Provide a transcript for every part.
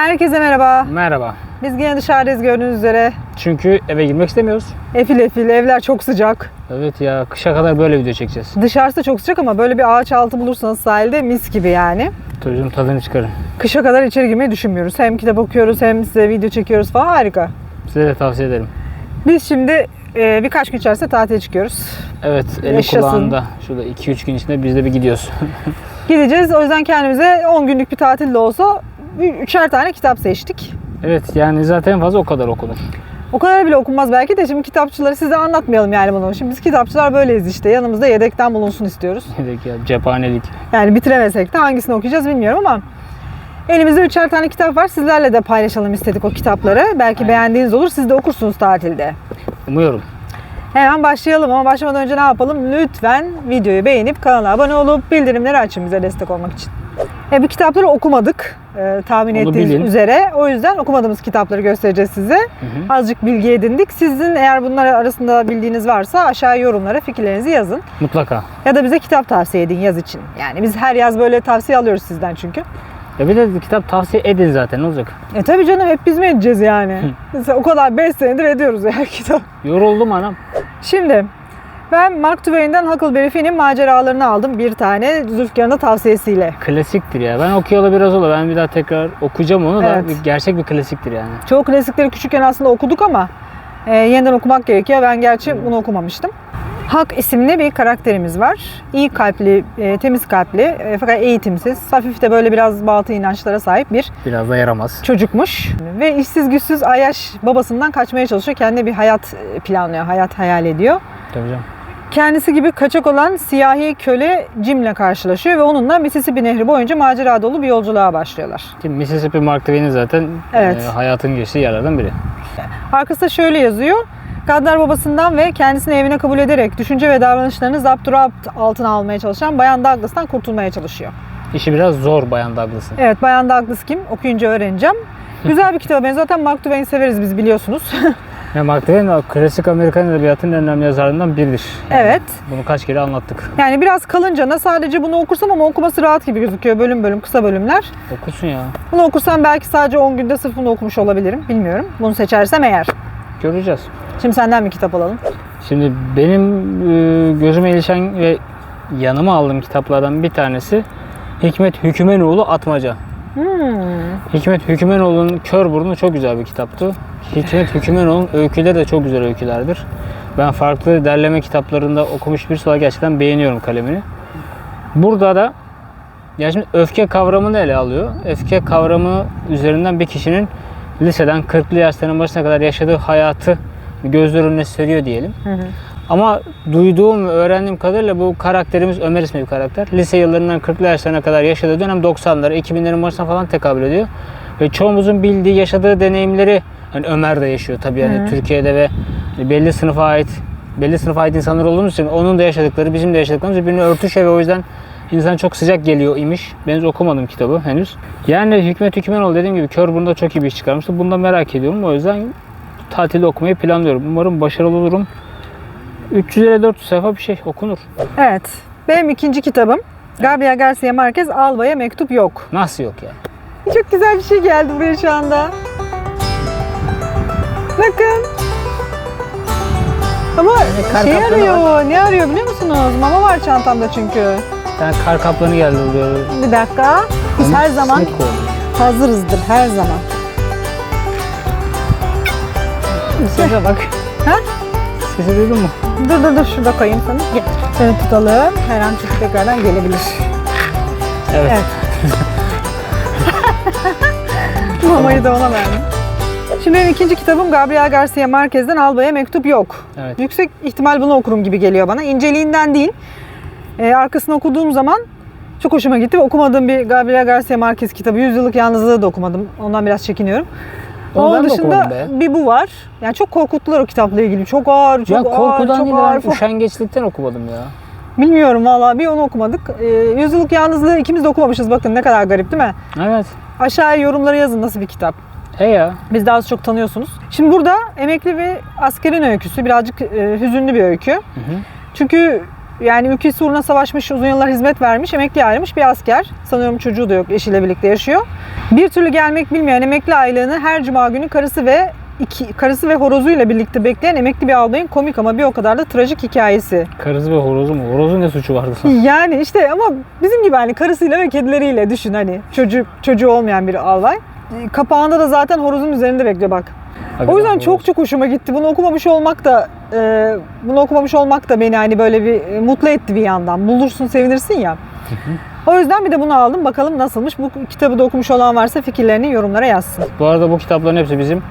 Herkese merhaba. Merhaba. Biz yine dışarıdayız gördüğünüz üzere. Çünkü eve girmek istemiyoruz. Efil efil, evler çok sıcak. Evet ya kışa kadar böyle video çekeceğiz. Dışarısı çok sıcak ama böyle bir ağaç altı bulursanız sahilde mis gibi yani. Çocuğun tadını çıkarın. Kışa kadar içeri girmeyi düşünmüyoruz. Hem kitap okuyoruz hem size video çekiyoruz falan harika. Size de tavsiye ederim. Biz şimdi e, birkaç gün içerisinde tatile çıkıyoruz. Evet eli Yaşasın. kulağında. Şurada 2-3 gün içinde biz de bir gidiyoruz. Gideceğiz. O yüzden kendimize 10 günlük bir tatil de olsa üçer tane kitap seçtik. evet yani zaten en fazla o kadar okunur. O kadar bile okunmaz belki de şimdi kitapçıları size anlatmayalım yani bunu. Şimdi biz kitapçılar böyleyiz işte. Yanımızda yedekten bulunsun istiyoruz. Dedik ya cephanelik. Yani bitiremesek de hangisini okuyacağız bilmiyorum ama elimizde üçer tane kitap var. Sizlerle de paylaşalım istedik o kitapları. Belki Aynen. beğendiğiniz olur. Siz de okursunuz tatilde. Umuyorum. Hemen başlayalım ama başlamadan önce ne yapalım? Lütfen videoyu beğenip kanala abone olup bildirimleri açın bize destek olmak için. E, bu kitapları okumadık e, tahmin Onu ettiğiniz bilin. üzere. O yüzden okumadığımız kitapları göstereceğiz size. Hı hı. Azıcık bilgi edindik. Sizin eğer bunlar arasında bildiğiniz varsa aşağı yorumlara fikirlerinizi yazın. Mutlaka. Ya da bize kitap tavsiye edin yaz için. Yani biz her yaz böyle tavsiye alıyoruz sizden çünkü. Ya bir de kitap tavsiye edin zaten ne olacak? E tabii canım hep biz mi edeceğiz yani? Mesela o kadar 5 senedir ediyoruz ya kitap. Yoruldum anam. Şimdi ben Mark Twain'den Huckleberry Finn'in maceralarını aldım bir tane Zülfikar'ın da tavsiyesiyle. Klasiktir ya. Ben okuyalı biraz oldu. Ben bir daha tekrar okuyacağım onu da. Evet. Gerçek bir klasiktir yani. Çoğu klasikleri küçükken aslında okuduk ama e, yeniden okumak gerekiyor. Ben gerçi bunu okumamıştım. Hak isimli bir karakterimiz var. İyi kalpli, e, temiz kalpli e, fakat eğitimsiz, hafif de böyle biraz batı inançlara sahip bir Biraz da yaramaz. çocukmuş. Ve işsiz güçsüz Ayaş babasından kaçmaya çalışıyor. Kendine bir hayat e, planlıyor, hayat hayal ediyor. Tabii canım. Kendisi gibi kaçak olan siyahi köle Jim'le karşılaşıyor ve onunla Mississippi Nehri boyunca macera dolu bir yolculuğa başlıyorlar. Ki Mississippi Mark Twain'in zaten Evet. e, hayatın geçtiği yerlerden biri. Arkasında şöyle yazıyor. Gaddar babasından ve kendisini evine kabul ederek düşünce ve davranışlarını zapturapt altına almaya çalışan Bayan Douglas'tan kurtulmaya çalışıyor. İşi biraz zor Bayan Douglas'ın. Evet Bayan Douglas kim? Okuyunca öğreneceğim. Güzel bir kitaba benziyor. Zaten Mark Twain severiz biz biliyorsunuz. Mark o klasik Amerikan edebiyatının en önemli yazarlarından biridir. Yani evet. Bunu kaç kere anlattık. Yani biraz kalıncana sadece bunu okursam ama okuması rahat gibi gözüküyor. Bölüm bölüm kısa bölümler. Okusun ya. Bunu okursam belki sadece 10 günde sırf bunu okumuş olabilirim. Bilmiyorum. Bunu seçersem eğer. Göreceğiz. Şimdi senden bir kitap alalım. Şimdi benim e, gözüme ilişen ve yanıma aldığım kitaplardan bir tanesi Hikmet Hükümenoğlu Atmaca. Hmm. Hikmet Hükümenoğlu'nun Kör Burnu çok güzel bir kitaptı. Hikmet Hükümenoğlu'nun öyküleri de çok güzel öykülerdir. Ben farklı derleme kitaplarında okumuş bir olarak gerçekten beğeniyorum kalemini. Burada da ya şimdi öfke kavramını ele alıyor. Öfke kavramı üzerinden bir kişinin liseden 40'lı yaşların başına kadar yaşadığı hayatı gözler önüne seriyor diyelim. Hı hı. Ama duyduğum ve öğrendiğim kadarıyla bu karakterimiz Ömer ismi bir karakter. Lise yıllarından 40'lı yaşlarına kadar yaşadığı dönem 90'lara, 2000'lerin başına falan tekabül ediyor. Ve çoğumuzun bildiği, yaşadığı deneyimleri hani Ömer de yaşıyor tabii yani Hı. Türkiye'de ve belli sınıfa ait belli sınıfa ait insanlar olduğumuz için onun da yaşadıkları, bizim de yaşadıklarımız birbirine örtüşüyor ve o yüzden insan çok sıcak geliyor imiş. Ben hiç okumadım kitabı henüz. Yani Hikmet Hükümenoğlu dediğim gibi Kör Burnu'da çok iyi bir iş çıkarmıştı. Bunu da merak ediyorum. O yüzden tatilde okumayı planlıyorum. Umarım başarılı olurum. 350-400 sayfa bir şey okunur. Evet. Benim ikinci kitabım. Gabriel Garcia Marquez Alba'ya mektup yok. Nasıl yok ya? Çok güzel bir şey geldi buraya şu anda. Bakın. Ama kar şey kaplanı arıyor. Ne arıyor biliyor musunuz? Mama var çantamda çünkü. Bir tane kar kaplanı geldi buraya. Bir dakika. Biz her zaman Sinek oldu. hazırızdır. Her zaman. Sese bak. Sesi duydun mu? Dur dur dur şurada koyayım sana. Gel. Seni tutalım. Her an çünkü tekrardan gelebilir. Evet. Evet. Mamayı da ona verdim. Şimdi benim ikinci kitabım Gabriel Garcia Marquez'den Alba'ya mektup yok. Evet. Yüksek ihtimal bunu okurum gibi geliyor bana. İnceliğinden değil. Ee, arkasını okuduğum zaman çok hoşuma gitti. ve Okumadığım bir Gabriel Garcia Marquez kitabı. Yüzyıllık Yalnızlığı da okumadım. Ondan biraz çekiniyorum. Onu Onun dışında bir bu var. Yani çok korkuttular o kitapla ilgili. Çok ağır, çok ya ağır, korkudan çok değil ağır. ben üşengeçlikten okumadım ya. Bilmiyorum vallahi bir onu okumadık. Ee, Yüzyıllık Yalnızlığı ikimiz de okumamışız. Bakın ne kadar garip değil mi? Evet. Aşağıya yorumlara yazın nasıl bir kitap. He ya. Biz daha az çok tanıyorsunuz. Şimdi burada emekli ve askerin öyküsü. Birazcık e, hüzünlü bir öykü. Hı hı. Çünkü yani ülkesi uğruna savaşmış, uzun yıllar hizmet vermiş, emekli ayrılmış bir asker. Sanıyorum çocuğu da yok, eşiyle birlikte yaşıyor. Bir türlü gelmek bilmeyen emekli aylığını her cuma günü karısı ve iki, karısı ve horozuyla birlikte bekleyen emekli bir albayın komik ama bir o kadar da trajik hikayesi. Karısı ve horozu mu? Horozun ne suçu vardı sana? Yani işte ama bizim gibi hani karısıyla ve kedileriyle düşün hani çocuk çocuğu olmayan bir albay. E, Kapağında da zaten horozun üzerinde bekliyor bak. O yüzden çok çok hoşuma gitti. Bunu okumamış olmak da e, bunu okumamış olmak da beni hani böyle bir e, mutlu etti bir yandan. Bulursun sevinirsin ya. O yüzden bir de bunu aldım. Bakalım nasılmış. Bu kitabı da okumuş olan varsa fikirlerini yorumlara yazsın. Bu arada bu kitapların hepsi bizim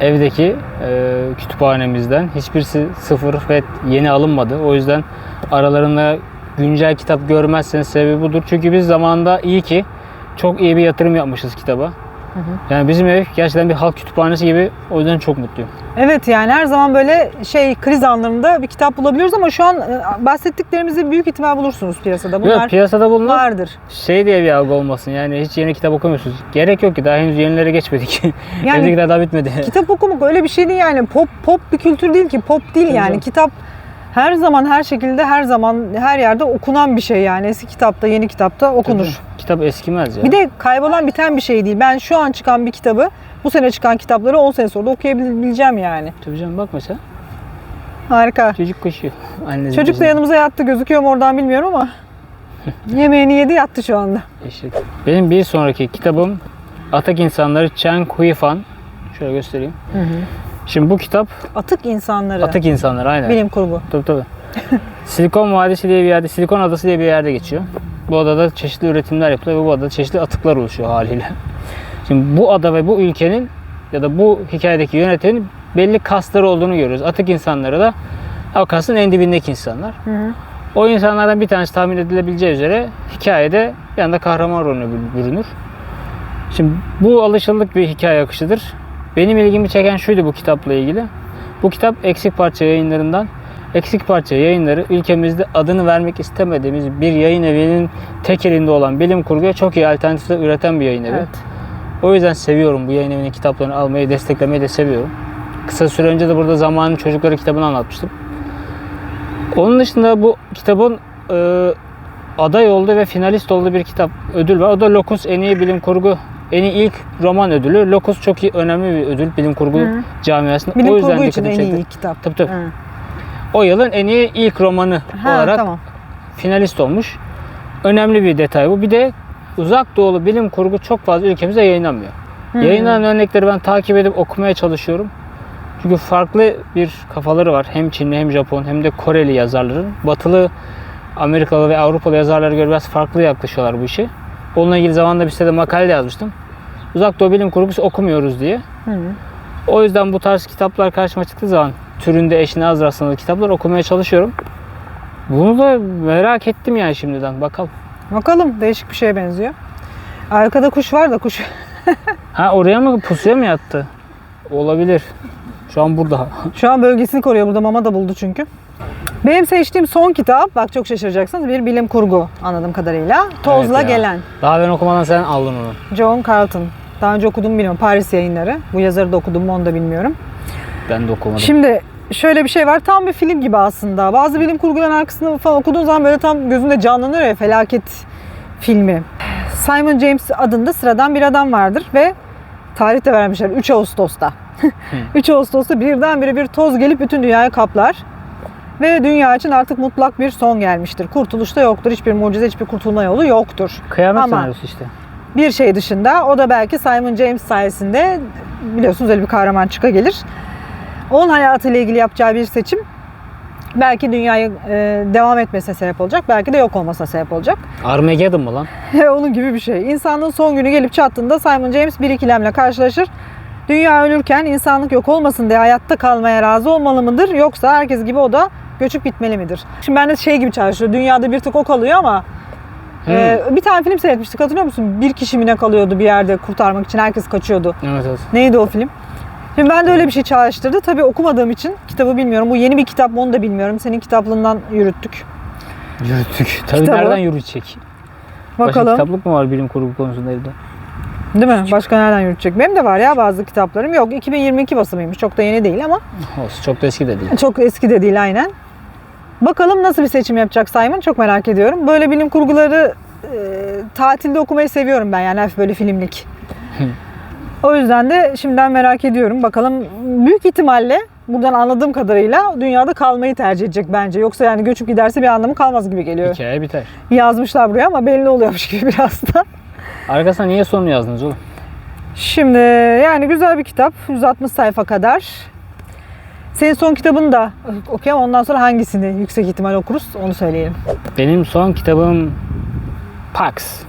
evdeki e, kütüphanemizden. Hiçbirisi sıfır ve yeni alınmadı. O yüzden aralarında güncel kitap görmezseniz sebebi budur. Çünkü biz zamanında iyi ki çok iyi bir yatırım yapmışız kitaba. Yani bizim ev gerçekten bir halk kütüphanesi gibi. O yüzden çok mutluyum. Evet yani her zaman böyle şey kriz anlarında bir kitap bulabiliyoruz ama şu an e, bahsettiklerimizi büyük ihtimal bulursunuz piyasada. Bunlar Yok piyasada bulunan vardır. şey diye bir algı olmasın. Yani hiç yeni kitap okumuyorsunuz. Gerek yok ki daha henüz yenilere geçmedik. Yani- Evdekiler daha bitmedi. Kitap okumak öyle bir şey değil yani. Pop pop bir kültür değil ki. Pop değil yani. Kitap her zaman her şekilde her zaman her yerde okunan bir şey yani. Eski kitapta, yeni kitapta okunur. Tabii. Kitap eskimez ya. Bir de kaybolan biten bir şey değil. Ben şu an çıkan bir kitabı bu sene çıkan kitapları 10 sene sonra da okuyabileceğim yani. Tabii canım bak mesela. Harika. Çocuk koşuyor. Annesi Çocuk da yanımıza yattı. Gözüküyor mu oradan bilmiyorum ama. Yemeğini yedi yattı şu anda. Eşek. Benim bir sonraki kitabım Atak İnsanları Chen Huifan. Şöyle göstereyim. Şimdi bu kitap Atık insanları. Atak İnsanları aynen. Bilim kurgu. Tabii tabii. Silikon Vadisi diye bir yerde, Silikon Adası diye bir yerde geçiyor. Bu adada çeşitli üretimler yapılıyor ve bu adada çeşitli atıklar oluşuyor haliyle. Şimdi bu ada ve bu ülkenin ya da bu hikayedeki yönetimin belli kasları olduğunu görüyoruz. Atık insanları da o kasın en dibindeki insanlar. hı. O insanlardan bir tanesi tahmin edilebileceği üzere hikayede bir anda kahraman rolüne bürü- bürünür. Şimdi bu alışıldık bir hikaye akışıdır. Benim ilgimi çeken şuydu bu kitapla ilgili. Bu kitap Eksik Parça yayınlarından. Eksik Parça yayınları ülkemizde adını vermek istemediğimiz bir yayın evinin tek elinde olan bilim kurguya çok iyi alternatifler üreten bir yayın evi. Evet. O yüzden seviyorum bu yayın evinin kitaplarını almayı, desteklemeyi de seviyorum. Kısa süre önce de burada Zamanın Çocukları kitabını anlatmıştım. Onun dışında bu kitabın e, aday olduğu ve finalist olduğu bir kitap ödül var. O da Locus en iyi bilim kurgu, en iyi ilk roman ödülü. Locus çok iyi, önemli bir ödül bilim kurgu Hı. camiasında. Bilim o yüzden kurgu için en iyi kitap. Tabii tabii. Hı. O yılın en iyi ilk romanı Ha, olarak tamam. finalist olmuş. Önemli bir detay bu. Bir de uzak doğulu bilim kurgu çok fazla ülkemizde yayınlanmıyor. Yayınlanan örnekleri ben takip edip okumaya çalışıyorum. Çünkü farklı bir kafaları var. Hem Çinli hem Japon hem de Koreli yazarların. Batılı, Amerikalı ve Avrupalı yazarlara göre biraz farklı yaklaşıyorlar bu işe. Onunla ilgili zamanında bir sitede makale yazmıştım. Uzak Doğu bilim kurgusu okumuyoruz diye. Hı. O yüzden bu tarz kitaplar karşıma çıktığı zaman türünde eşine az rastlanan kitaplar okumaya çalışıyorum. Bunu da merak ettim yani şimdiden. Bakalım. Bakalım değişik bir şeye benziyor. Arkada kuş var da kuş. Ha oraya mı pusuya mı yattı? Olabilir. Şu an burada. Şu an bölgesini koruyor. Burada mama da buldu çünkü. Benim seçtiğim son kitap, bak çok şaşıracaksınız, bir bilim kurgu anladığım kadarıyla. Tozla Evet ya. Gelen. Daha ben okumadan sen aldın onu. John Carlton. Daha önce okudum bilmiyorum. Paris yayınları. Bu yazarı da okudum mu onu da bilmiyorum. Ben de okumadım. Şimdi şöyle bir şey var. Tam bir film gibi aslında. Bazı bilim kurguların arkasını falan okuduğun zaman böyle tam gözünde canlanıyor ya felaket filmi. Simon James adında sıradan bir adam vardır ve tarih de vermişler 3 Ağustos'ta. 3 Ağustos'ta birdenbire bir toz gelip bütün dünyayı kaplar. Ve dünya için artık mutlak bir son gelmiştir. Kurtuluş da yoktur. Hiçbir mucize, hiçbir kurtulma yolu yoktur. Kıyamet Ama- senaryosu işte. Bir şey dışında o da belki Simon James sayesinde biliyorsunuz öyle bir kahraman çıka gelir. Onun hayatıyla ilgili yapacağı bir seçim belki dünyayı e, devam etmesine sebep olacak. Belki de yok olmasına sebep olacak. Armageddon mı lan? Onun gibi bir şey. İnsanlığın son günü gelip çattığında Simon James bir ikilemle karşılaşır. Dünya ölürken insanlık yok olmasın diye hayatta kalmaya razı olmalı mıdır? Yoksa herkes gibi o da göçüp bitmeli midir? Şimdi ben de şey gibi çalışıyor. Dünyada bir tık o kalıyor ama e, bir tane film seyretmiştik hatırlıyor musun? Bir kişi mi ne kalıyordu bir yerde kurtarmak için herkes kaçıyordu. Evet evet. Neydi o film? Şimdi ben de öyle bir şey çalıştırdı. Tabii okumadığım için kitabı bilmiyorum. Bu yeni bir kitap mı onu da bilmiyorum. Senin kitaplığından yürüttük. Yürüttük. Tabii Kitabı. nereden yürütecek? Başka Bakalım. kitaplık mı var bilim kurgu konusunda evde? Değil mi? Başka nereden yürütecek? Benim de var ya bazı kitaplarım. Yok 2022 basımıymış. Çok da yeni değil ama Olsun çok da eski de değil. çok eski de değil aynen. Bakalım nasıl bir seçim yapacak Simon çok merak ediyorum. Böyle bilim kurguları e, tatilde okumayı seviyorum ben yani hafif böyle filmlik. O yüzden de şimdiden merak ediyorum. Bakalım büyük ihtimalle buradan anladığım kadarıyla dünyada kalmayı tercih edecek bence. Yoksa yani göçüp giderse bir anlamı kalmaz gibi geliyor. Hikaye biter. Yazmışlar buraya ama belli oluyormuş gibi biraz da. Arkasına niye sonunu yazdınız oğlum? Şimdi yani güzel bir kitap. 160 sayfa kadar. Senin son kitabını da okuyalım. Ondan sonra hangisini yüksek ihtimal okuruz onu söyleyelim. Benim son kitabım Pax.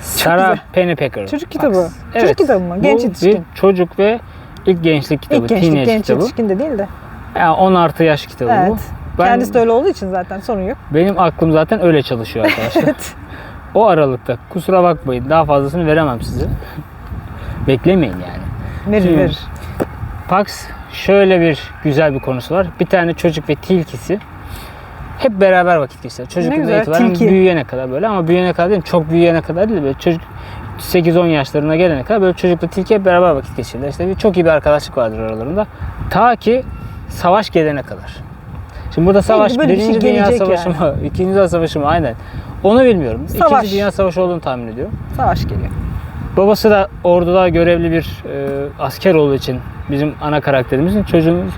Sarah. Pennypacker. Çocuk kitabı. Pax. Çocuk kitabı mı? Genç Bu yetişkin. Bir çocuk ve ilk gençlik kitabı. İlk gençlik, genç kitabı. yetişkin de değil de. Yani 10 artı yaş kitabı bu. Evet. Ben, Kendisi de öyle olduğu için zaten sorun yok. Benim aklım zaten öyle çalışıyor arkadaşlar. Evet. o aralıkta kusura bakmayın daha fazlasını veremem size. Beklemeyin yani. Verir Şimdi- verir. Pax şöyle bir güzel bir konusu var. Bir tane çocuk ve tilkisi hep beraber vakit geçirir. Çocukluktan güzel, itibaren tilki. büyüyene kadar böyle ama büyüyene kadar değil çok büyüyene kadar değil böyle çocuk 8-10 yaşlarına gelene kadar böyle çocukla tilki hep beraber vakit geçirirler. İşte bir, çok iyi bir arkadaşlık vardır aralarında. Ta ki savaş gelene kadar. Şimdi burada savaş böyle bir şey Birinci Dünya Savaşı mı? İkinci Dünya Savaşı mı? Aynen. Onu bilmiyorum. Savaş. İkinci Dünya Savaşı olduğunu tahmin ediyorum. Savaş geliyor. Babası da orduda görevli bir e, asker olduğu için bizim ana karakterimizin çocuğumuz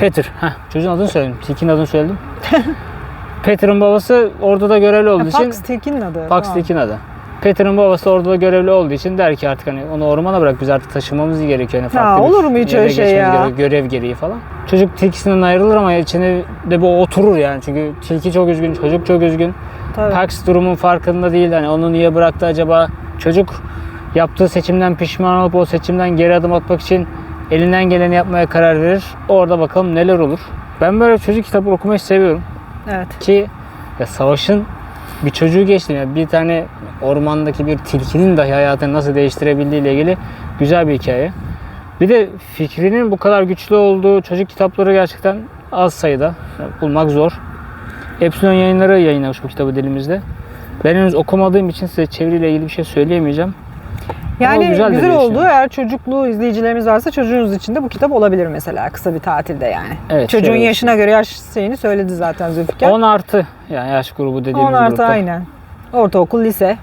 Peter. Heh, çocuğun adını söyledim. Tilkinin adını söyledim. Peter'ın babası orduda görevli olduğu için Pax Tilki'nin adı. Pax Tamam. Tilkinin adı. Peter'ın babası orduda görevli olduğu için der ki artık hani onu ormana bırak biz artık taşınmamız gerekiyor. Yani farklı olur mu hiç öyle şey ya? gerekiyor, görev gereği falan. Çocuk tilkisinden ayrılır ama içine de bu oturur yani. Çünkü tilki çok üzgün, çocuk çok üzgün. Tabii. Pax durumun farkında değil. Hani onu niye bıraktı acaba? Çocuk yaptığı seçimden pişman olup o seçimden geri adım atmak için elinden geleni yapmaya karar verir. Orada bakalım neler olur. Ben böyle çocuk kitabı okumayı seviyorum. Evet. Ki ya savaşın bir çocuğu geçtim. Yani bir tane ormandaki bir tilkinin dahi hayatını nasıl değiştirebildiği ile ilgili güzel bir hikaye. Bir de fikrinin bu kadar güçlü olduğu çocuk kitapları gerçekten az sayıda. Yani bulmak zor. Epsilon yayınları yayınlamış bu kitabı dilimizde. Ben henüz okumadığım için size çeviriyle ilgili bir şey söyleyemeyeceğim. Yani güzel güzel, bir oldu. şey. Eğer çocukluğu izleyicilerimiz varsa çocuğunuz için de bu kitap olabilir mesela kısa bir tatilde yani. Evet, Çocuğun şöyle- yaşına göre yaş şeyini söyledi zaten Zülfikar. 10 artı yani yaş grubu dediğimiz 10 artı grupta. aynen. Ortaokul, lise.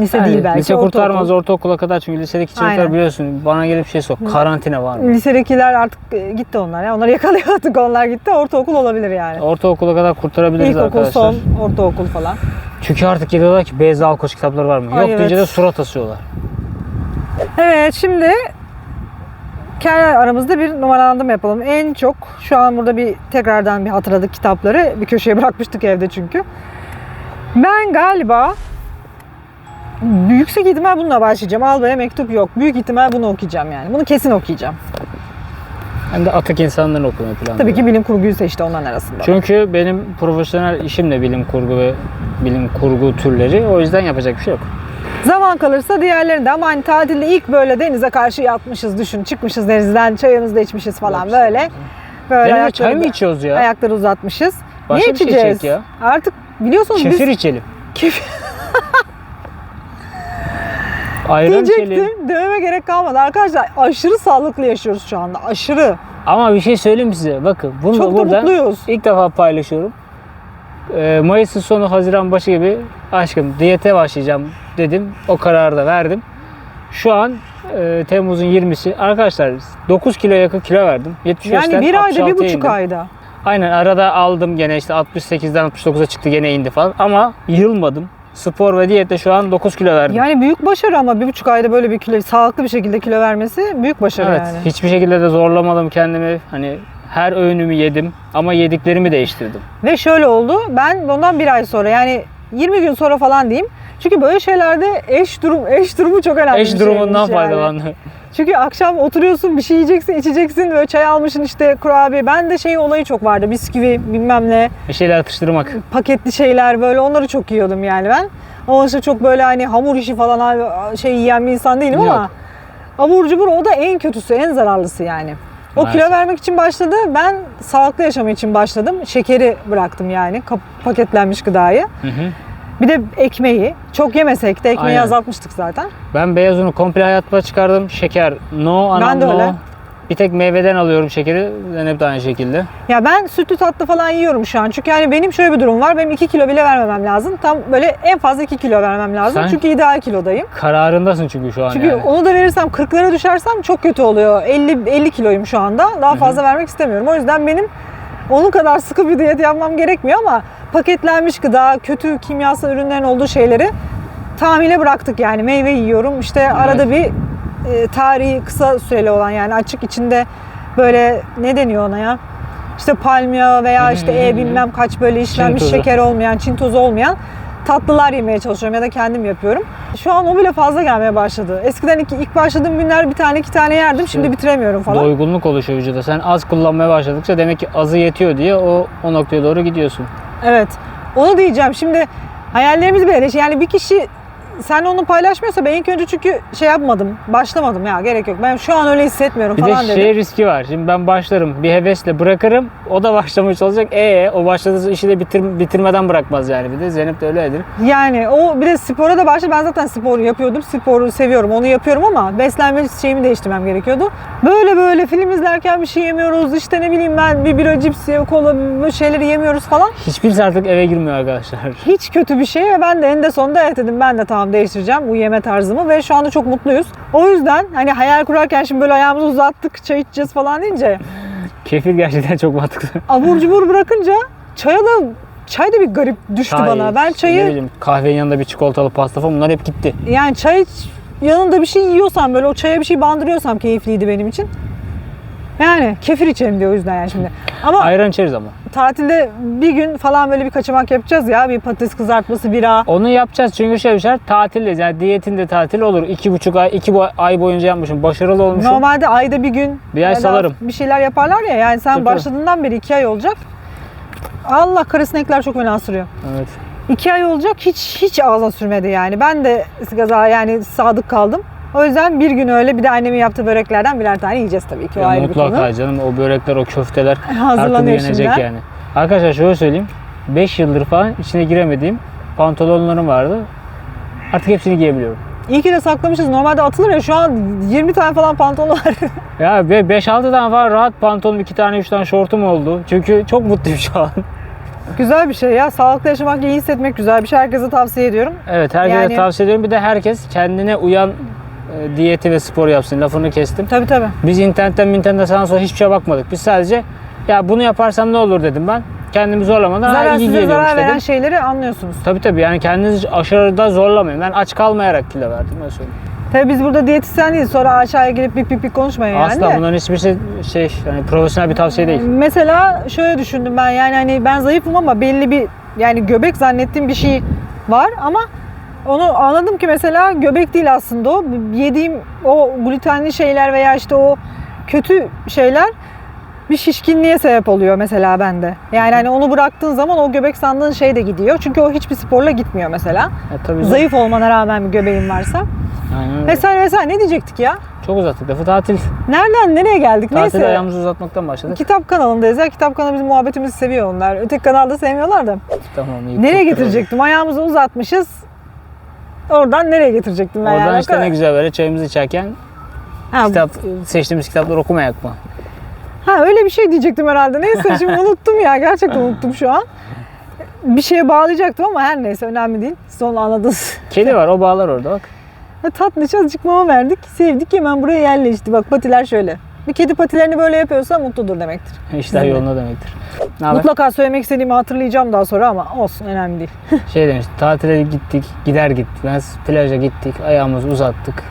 Lise Yani değil belki. Lise ortaokul. kurtarmaz ortaokula kadar çünkü lisedeki çocuklar biliyorsun bana gelip şey sor. Karantina var mı? Lisedekiler artık e, gitti onlar ya. Onları yakalıyorduk onlar gitti. Ortaokul olabilir yani. Ortaokula kadar kurtarabiliriz İlkokul, arkadaşlar. son, ortaokul falan. Çünkü artık geliyorlar ki Beyza Alkoç kitapları var mı? Ay, Yok deyince evet. de surat asıyorlar. Evet şimdi kendi aramızda bir numaralandırma yapalım. En çok şu an burada bir tekrardan bir hatırladık kitapları. Bir köşeye bırakmıştık evde çünkü. Ben galiba yüksek ihtimal bununla başlayacağım. Alba'ya mektup yok. Büyük ihtimal bunu okuyacağım yani. Bunu kesin okuyacağım. Hem de atık insanların okumayı planlıyorum. Tabii ki bilim kurguyu seçti onların arasında. Çünkü benim profesyonel işim de bilim kurgu ve bilim kurgu türleri. O yüzden yapacak bir şey yok. Zaman kalırsa diğerlerinde ama hani tatilde ilk böyle denize karşı yatmışız düşün. Çıkmışız denizden çayımızı da içmişiz falan böyle. Böyle Benim çay mı içiyoruz ya? Ayakları uzatmışız. Başka Niye bir şey içeceğiz? içecek ya. Artık biliyorsunuz Kefir biz içelim. Kefir. Ayran içelim. diyecektim. Dememe gerek kalmadı. Arkadaşlar aşırı sağlıklı yaşıyoruz şu anda. Aşırı. Ama bir şey söyleyeyim size. Bakın bunu Çok da buradan mutluyuz. ilk defa paylaşıyorum. Ee, Mayıs'ın sonu Haziran başı gibi aşkım diyete başlayacağım dedim. O kararı da verdim. Şu an e, Temmuz'un 20'si. Arkadaşlar 9 kilo yakın kilo verdim. 75'ten Yani bir ayda, bir 66'ya buçuk indim. ayda. Aynen arada aldım gene işte 68'den 69'a çıktı gene indi falan. Ama yılmadım. Spor ve diyette şu an 9 kilo verdim. Yani büyük başarı ama bir buçuk ayda böyle bir kilo, sağlıklı bir şekilde kilo vermesi büyük başarı evet. yani. Hiçbir şekilde de zorlamadım kendimi. Hani her öğünümü yedim ama yediklerimi değiştirdim. Ve şöyle oldu. Ben bundan bir ay sonra yani 20 gün sonra falan diyeyim. Çünkü böyle şeylerde eş durum eş durumu çok önemli. Eş bir durumundan yani. faydalandı. Çünkü akşam oturuyorsun bir şey yiyeceksin içeceksin böyle çay almışsın işte kurabiye. Ben de şey olayı çok vardı bisküvi bilmem ne Bir şeyler atıştırmak. paketli şeyler böyle onları çok yiyordum yani ben. Ama işte çok böyle hani hamur işi falan şey yiyen bir insan değilim ama Yok. abur cubur o da en kötüsü en zararlısı yani. O Maalesef. kilo vermek için başladı. Ben sağlıklı yaşam için başladım. Şekeri bıraktım yani paketlenmiş gıdayı. Hı hı. Bir de ekmeği. Çok yemesek de ekmeği Aynen. azaltmıştık zaten. Ben beyaz unu komple hayatıma çıkardım. Şeker no, anam Ben de no. öyle. Bir tek meyveden alıyorum şekeri. Zeynep de aynı şekilde. Ya ben sütlü tatlı falan yiyorum şu an. Çünkü yani benim şöyle bir durum var. Benim 2 kilo bile vermemem lazım. Tam böyle en fazla 2 kilo vermem lazım. Sen- Çünkü ideal kilodayım. Kararındasın çünkü şu an Çünkü yani. onu da verirsem 40'lara düşersem çok kötü oluyor. 50 50 kiloyum şu anda. Daha fazla vermek istemiyorum. O yüzden benim onun kadar sıkı bir diyet yapmam gerekmiyor ama paketlenmiş gıda, kötü kimyasal ürünlerin olduğu şeyleri tahmine bıraktık yani. Meyve yiyorum. İşte arada bir e, tarihi kısa süreli olan yani açık içinde böyle ne deniyor ona ya? İşte palmiye veya işte e bilmem kaç böyle işlenmiş tozu. şeker olmayan, çin tozu olmayan tatlılar yemeye çalışıyorum ya da kendim yapıyorum. Şu an o bile fazla gelmeye başladı. Eskiden ilk, ilk başladığım günler bir tane iki tane yerdim. Şimdi bitiremiyorum falan. Doygunluk oluşuyor vücuda. Sen az kullanmaya başladıkça demek ki azı yetiyor diye o o noktaya doğru gidiyorsun. Evet. Onu diyeceğim. Şimdi hayallerimiz böyle. Yani bir kişi sen onu paylaşmıyorsa ben ilk önce çünkü şey yapmadım. Başlamadım ya gerek yok. Ben şu an öyle hissetmiyorum Bir falan de dedim. şey riski var. Şimdi ben başlarım, bir hevesle bırakırım. O da başlamaya çalışacak. E o başladığı işi de bitir, bitirmeden bırakmaz yani. Bir de Zeynep de öyledir. Yani o bir de spora da başladı. Ben zaten sporu yapıyordum. Sporu seviyorum. Onu yapıyorum ama beslenme şeyimi değiştirmem gerekiyordu. Böyle böyle film izlerken bir şey yemiyoruz. İşte ne bileyim ben bir bira cips, kola böyle şeyleri yemiyoruz falan. Hiçbirisi artık eve girmiyor arkadaşlar. Hiç kötü bir şey ve ben de en sonunda evet dedim ben de tamam değiştireceğim bu yeme tarzımı ve şu anda çok mutluyuz. O yüzden hani hayal kurarken şimdi böyle ayağımızı uzattık çay içeceğiz falan deyince Kefir gerçekten çok mantıklı. abur cubur bırakınca çaya da çay da bir garip düştü Çay, bana. Ben Ne çayı bileyim kahvenin yanında bir çikolatalı pasta falan bunlar hep gitti. yani çay yanında bir şey yiyorsam böyle o çaya bir şey bandırıyorsam keyifliydi benim için. Yani kefir içelim diyor o yüzden yani şimdi. Ama Ayran içeriz ama. tatilde bir gün falan böyle bir kaçamak yapacağız ya. Bir patates kızartması, bira. Onu yapacağız çünkü şöyle bir şey tatildeyiz. Yani diyetin de tatil olur. İki buçuk ay, iki bu- ay boyunca yapmışım. Başarılı olmuşum. Normalde ayda bir gün Bir ay salarım. Bir şeyler yaparlar ya yani sen Tabii, başladığından beri iki ay olacak. Allah karısınekler çok fena sürüyor. Evet. İki ay olacak hiç hiç ağza sürmedi yani. Ben de gaza yani sadık kaldım. O yüzden bir gün öyle bir de annemin yaptığı böreklerden birer tane yiyeceğiz tabii ki. O Ya ayrı bir konu. mutlaka canım o börekler, o köfteler Hazırlanıyor yenecek şimdiden. yani. Arkadaşlar şöyle söyleyeyim. 5 yıldır falan içine giremediğim pantolonlarım vardı. Artık hepsini giyebiliyorum. İyi ki de saklamışız. Normalde atılır ya şu an 20 tane falan pantolon var. Ya 5-6 tane falan rahat pantolonum, 2 tane 3 tane şortum oldu. Çünkü çok mutluyum şu an. güzel bir şey ya. Sağlıklı yaşamak, iyi hissetmek güzel bir şey. Herkese tavsiye ediyorum. Evet herkese Yani- tavsiye ediyorum. Bir de herkes kendine uyan e, diyeti ve spor yapsın. Lafını kestim. Tabii tabii. Biz internetten internetten sana sonra hiçbir şeye bakmadık. Biz sadece ya bunu yaparsam ne olur dedim ben. Kendimi zorlamadan ha, Zarar iyi size geliyormuş zarar veren dedim. şeyleri anlıyorsunuz. Tabii tabii yani kendinizi aşırıda zorlamayın. Ben aç kalmayarak kilo verdim. Öyle söyleyeyim. Tabii biz burada diyetisyen değiliz. Sonra aşağıya gelip pik pik pik konuşmayın yani Asla de. bunların hiçbirisi şey yani profesyonel bir tavsiye değil. Mesela şöyle düşündüm ben yani hani ben zayıfım ama belli bir yani göbek zannettiğim bir şey var ama onu anladım ki mesela göbek değil aslında o. Yediğim o glutenli şeyler veya işte o kötü şeyler bir şişkinliğe sebep oluyor mesela bende. Yani hani onu bıraktığın zaman o göbek sandığın şey de gidiyor. Çünkü o hiçbir sporla gitmiyor mesela. Ya, tabii. Zayıf olmana rağmen bir göbeğin varsa. Aynen öyle. Vesaire vesaire ne diyecektik ya? Çok uzattık lafı tatil. Nereden nereye geldik? Tatilde Neyse. ayağımızı uzatmaktan başladık. Kitap kanalındayız ya. Kitap kanalı bizim muhabbetimizi seviyor onlar. Öteki kanalda sevmiyorlar da. Tamam iyi. Nereye getirecektim? Ayağımızı uzatmışız. Oradan nereye getirecektim ben Oradan yani? İşte ne güzel böyle çayımızı içerken Ha, kitap seçtiğimiz kitapları okumayak mı? ha öyle bir şey diyecektim herhalde. Neyse şimdi unuttum ya. Gerçekten unuttum şu an. Bir şeye bağlayacaktım ama her neyse önemli değil. Onu anladınız. Kedi var o bağlar orada bak. Tatlı azıcık mama verdik. Sevdik hemen buraya yerleşti. Bak patiler şöyle. Bir kedi patilerini böyle yapıyorsa mutludur demektir. İşler Evet. yolunda demektir. Ne haber? Mutlaka söylemek istediğimi hatırlayacağım daha sonra ama olsun önemli değil. Şey demiş, tatile gittik, gider gitmez plaja gittik, ayağımızı uzattık,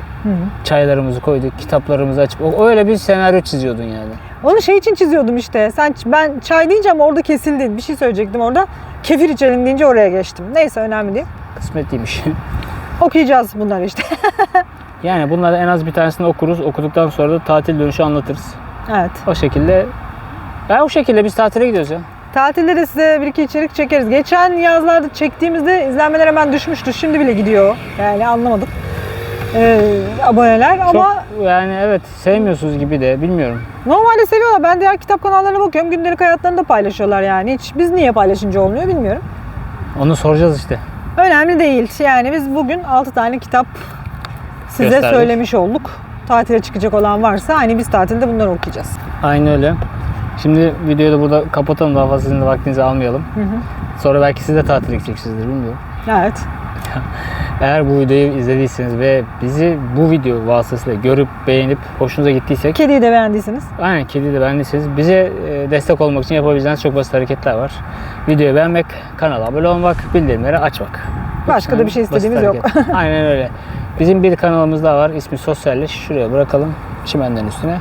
çaylarımızı koyduk, kitaplarımızı açıp o öyle bir senaryo çiziyordun yani. Onu şey için çiziyordum işte. Sen ben çay deyince ama orada kesildin. Bir şey söyleyecektim orada. Kefir içelim deyince oraya geçtim. Neyse önemli değil. Kısmetliymiş. Okuyacağız bunları işte. yani bunları en az bir tanesini okuruz. Okuduktan sonra da tatil dönüşü anlatırız. evet. O şekilde ya o şekilde biz tatile gidiyoruz ya. Tatilde de size bir iki içerik çekeriz. Geçen yazlarda çektiğimizde izlenmeler hemen düşmüştü. Şimdi bile gidiyor. Yani anlamadım. Ee, aboneler ama Çok yani evet sevmiyorsunuz gibi de bilmiyorum. normalde seviyorlar. Ben diğer kitap kanallarına bakıyorum. Gündelik hayatlarını da paylaşıyorlar yani. Hiç biz niye paylaşınca olmuyor bilmiyorum. Onu soracağız işte. Önemli değil. Yani biz bugün 6 tane kitap size Gösterdik. söylemiş olduk. tatile çıkacak olan varsa hani biz tatilde bunları okuyacağız. Aynen öyle. Şimdi videoyu da burada kapatalım. Daha fazla sizin de vaktinizi almayalım. Sonra belki siz de tatile gideceksinizdir bilmiyorum. Evet. Eğer bu videoyu izlediyseniz ve bizi bu video vasıtasıyla görüp beğenip hoşunuza gittiysek Kediyi de beğendiyseniz Aynen kedi de beğendiyseniz bize e, destek olmak için yapabileceğiniz çok basit hareketler var. Videoyu beğenmek, kanala abone olmak, bildirimleri açmak. Başka da bir şey istediğimiz yok. Aynen öyle. Bizim bir kanalımız daha var. İsmi Sosyalleş. Şuraya bırakalım. Çimenlerin üstüne.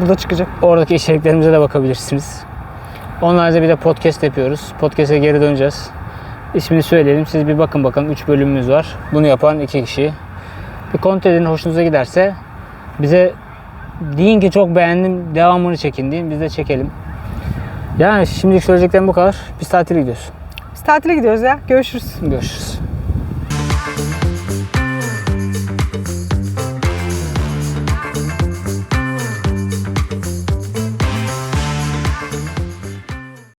burada çıkacak. Oradaki içeriklerimize de bakabilirsiniz. Haricinde bir de podcast yapıyoruz. Podcast'e geri döneceğiz. İsmini söyleyelim. Siz bir bakın bakalım. 3 bölümümüz var. Bunu yapan iki kişi. Bir kontrol edin. Hoşunuza giderse bize deyin ki çok beğendim. Devamını çekin deyin. Biz de çekelim. Yani şimdilik söyleyeceklerim bu kadar. Biz tatile gidiyoruz. Biz tatile gidiyoruz ya. Görüşürüz. Görüşürüz.